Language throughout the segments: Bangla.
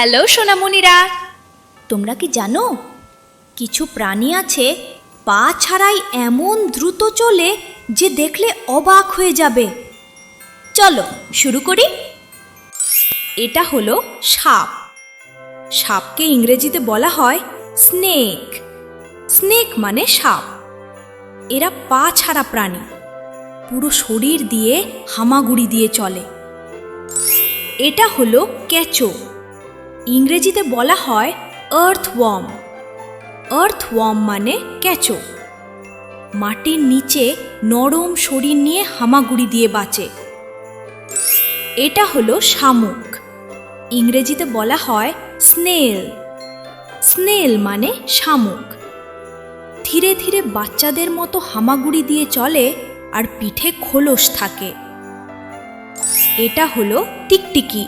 হ্যালো, সোনামণিরা। তোমরা কি জানো, কিছু প্রাণী আছে, পা ছাড়াই এমন দ্রুত চলে যে দেখলে অবাক হয়ে যাবে। চলো, শুরু করি। এটা হলো সাপ। সাপকে ইংরেজিতে বলা হয় স্নেক। স্নেক মানে সাপ। এরা পা ছাড়া প্রাণী। পুরো শরীর দিয়ে হামাগুড়ি দিয়ে চলে। এটা হলো কেঁচো ইংরেজিতে বলা হয় আর্থওয়ার্ম আর্থওয়ার্ম মানে কেঁচো। মাটির নিচে নরম শরীর নিয়ে হামাগুড়ি দিয়ে বাঁচে। এটা হলো শামুক। ইংরেজিতে বলা হয় স্নেল স্নেল মানে শামুক। ধীরে ধীরে বাচ্চাদের মতো হামাগুড়ি দিয়ে চলে আর পিঠে খোলস থাকে। এটা হলো টিকটিকি।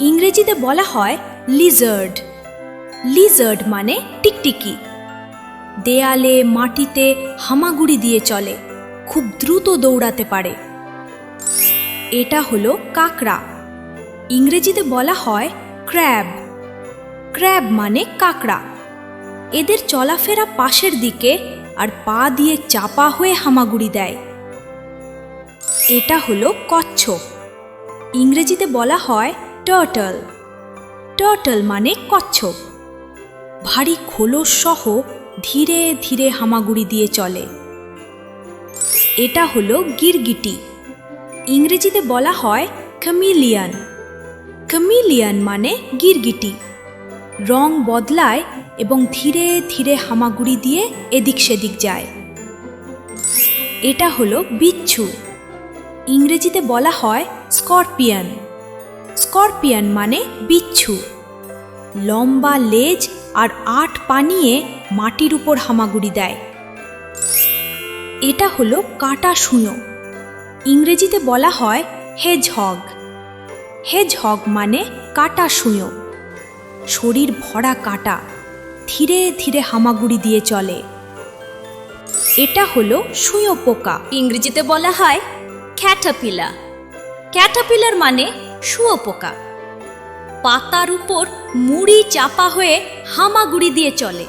ইংরেজিতে বলা হয় লিজার্ড লিজার্ড মানে টিকটিকি। দেয়ালে, মাটিতে হামাগুড়ি দিয়ে চলে, খুব দ্রুত দৌড়াতে পারে। এটা হলো কাকড়া। ইংরেজিতে বলা হয় ক্র্যাব ক্র্যাব মানে কাকড়া। এদের চলাফেরা পাশের দিকে আর পা দিয়ে চাপা হয়ে হামাগুড়ি দেয়। এটা হলো কচ্ছপ। ইংরেজিতে বলা হয় টার্টল টার্টল মানে কচ্ছপ। ভারী খোলস সহ ধীরে ধীরে হামাগুড়ি দিয়ে চলে। এটা হলো গিরগিটি। ইংরেজিতে বলা হয় ক্যামিলিয়ান ক্যামিলিয়ান মানে গিরগিটি। রং বদলায় এবং ধীরে ধীরে হামাগুড়ি দিয়ে এদিক সেদিক যায়। এটা হলো বিচ্ছু। ইংরেজিতে বলা হয় স্করপিয়ান স্করপিয়ান মানে বিচ্ছু। লম্বা লেজ আর আট পানিয়ে মাটির উপর হামাগুড়ি দেয়। এটা হলো কাটা শুঁয়ো ইংরেজিতে বলা হয় হেজহগ। হেজহগ মানে কাটা শুঁয়ো। শরীর ভরা কাটা। ধীরে ধীরে হামাগুড়ি দিয়ে চলে। এটা হলো শুঁয়ো পোকা। ইংরেজিতে বলা হয় ক্যাটাপিলা ক্যাটাপিলার মানে শুয়োপোকা পাতার উপর মুড়ি চাপা হয়ে হামাগুড়ি দিয়ে চলে।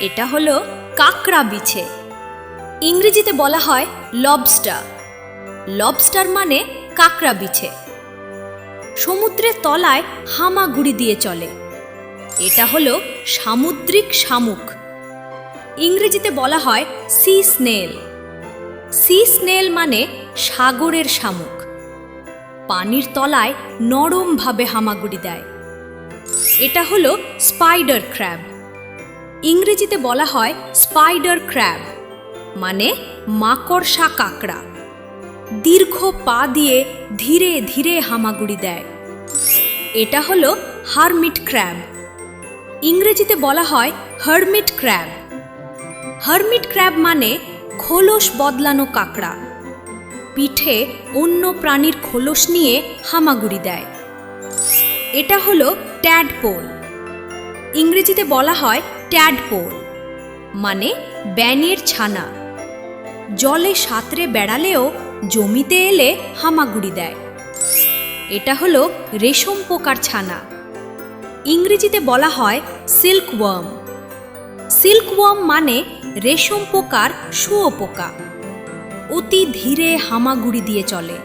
এটা হলো কাঁকড়া বিছে। ইংরেজিতে বলা হয় লবস্টার লবস্টার মানে কাঁকড়া বিছে। সমুদ্রের তলায় হামাগুড়ি দিয়ে চলে। এটা হলো সামুদ্রিক শামুক। ইংরেজিতে বলা হয় সি স্নেল সি স্নেল মানে সাগরের শামুক। পানির তলায় নরমভাবে হামাগুড়ি দেয়। এটা হলো স্পাইডার ক্র্যাব ইংরেজিতে বলা হয় স্পাইডার ক্র্যাব মানে মাকড়সা কাঁকড়া। দীর্ঘ পা দিয়ে ধীরে ধীরে হামাগুড়ি দেয়। এটা হলো হারমিট ক্র্যাব ইংরেজিতে বলা হয় হারমিট ক্র্যাব হারমিট ক্র্যাব মানে খোলস বদলানো কাকড়া। পিঠে অন্য প্রাণীর খোলস নিয়ে হামাগুড়ি দেয়। এটা হলো ট্যাডপোল। ইংরেজিতে বলা হয় ট্যাডপোল মানে ব্যানের ছানা। জলে সাঁতরে বেড়ালেও জমিতে এলে হামাগুড়ি দেয়। এটা হলো রেশম পোকার ছানা। ইংরেজিতে বলা হয় সিল্কওয়ার্ম। সিল্কওয়ার্ম মানে রেশম পোকার শুয়োপোকা। অতি ধীরে হামাগুড়ি দিয়ে চলে।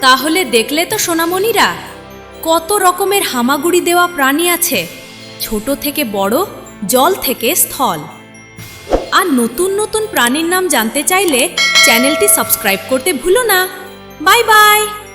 তাহলে দেখলে তো সোনামণিরা, কত রকমের হামাগুড়ি দেওয়া প্রাণী আছে, ছোট থেকে বড়, জল থেকে স্থল। আর নতুন নতুন প্রাণীর নাম জানতে চাইলে চ্যানেলটি সাবস্ক্রাইব করতে ভুলো না। Bye bye!